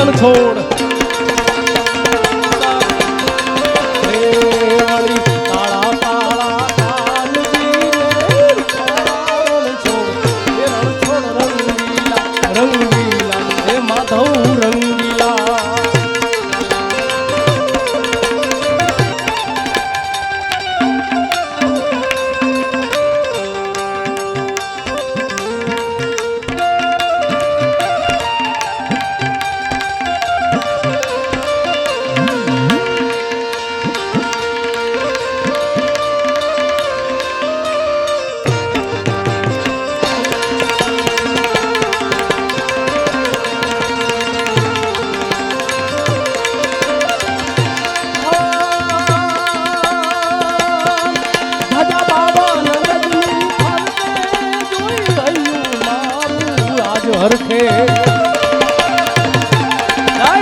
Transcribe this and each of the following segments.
on the cold.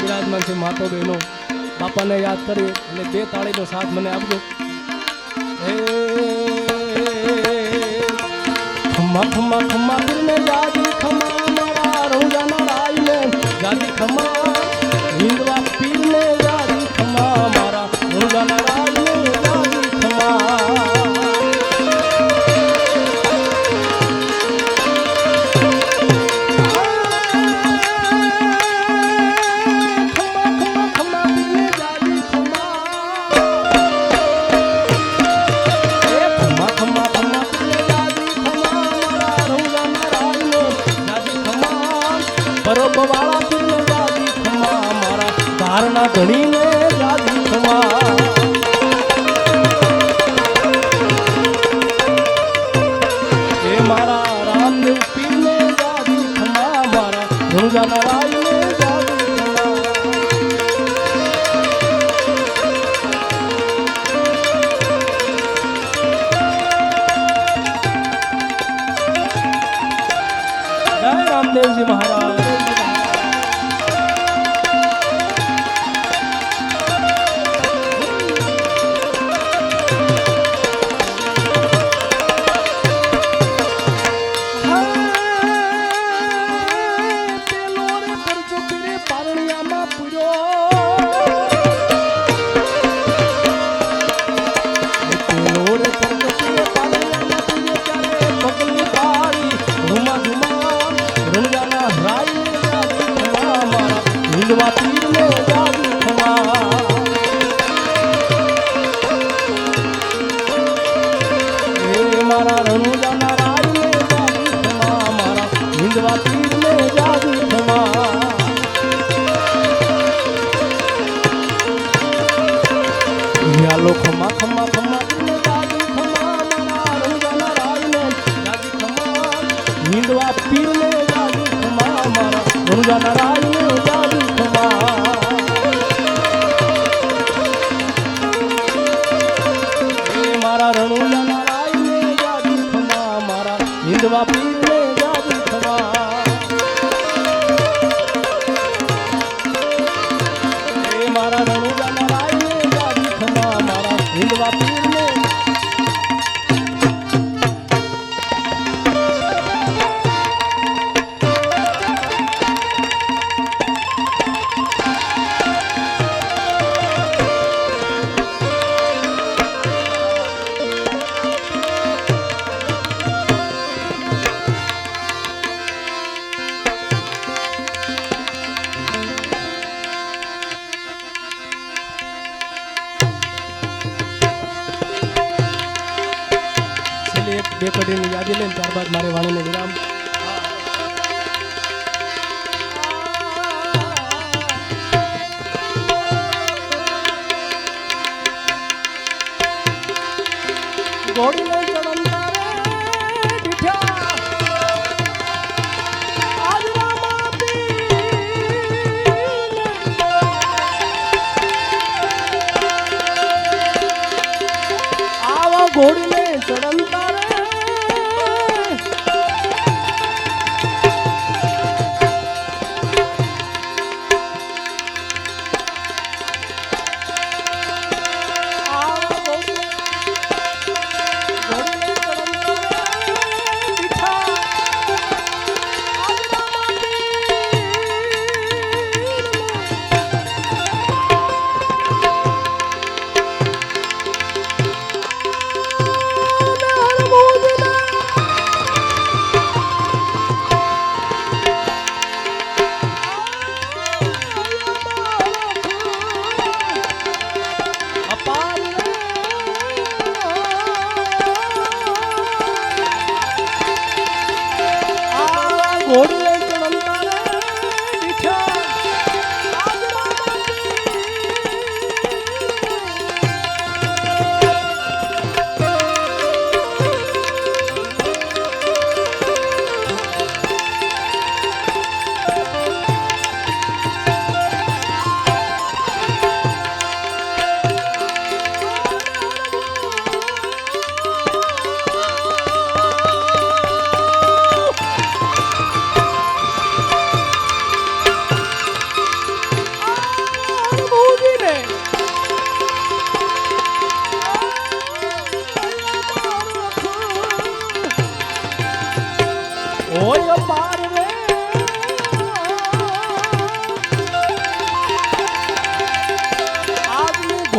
પણ બિરાજમાન છે માતો બહેનો બાપાને યાદ કરી અને બે તાળીનો સાથ મને આપજો હે ખમા ખમા ખમા પરબ વાળા દિલ જાદી ખમા મારા ધારણા ઘડીને રામદેવજી મહારાજ. મારા રણુલા નારાયણ મારા હિન્દવા પી more. એક બે કડીની યાદી લઈને ત્યારબાદ મારે વાણીને વિરામ ગોળી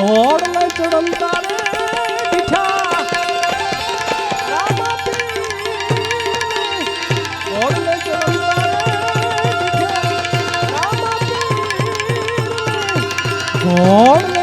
ઘોડ લઈ ચડલતા રે પીઠા ઘોડ લઈ ચડલતા રે ઘોડ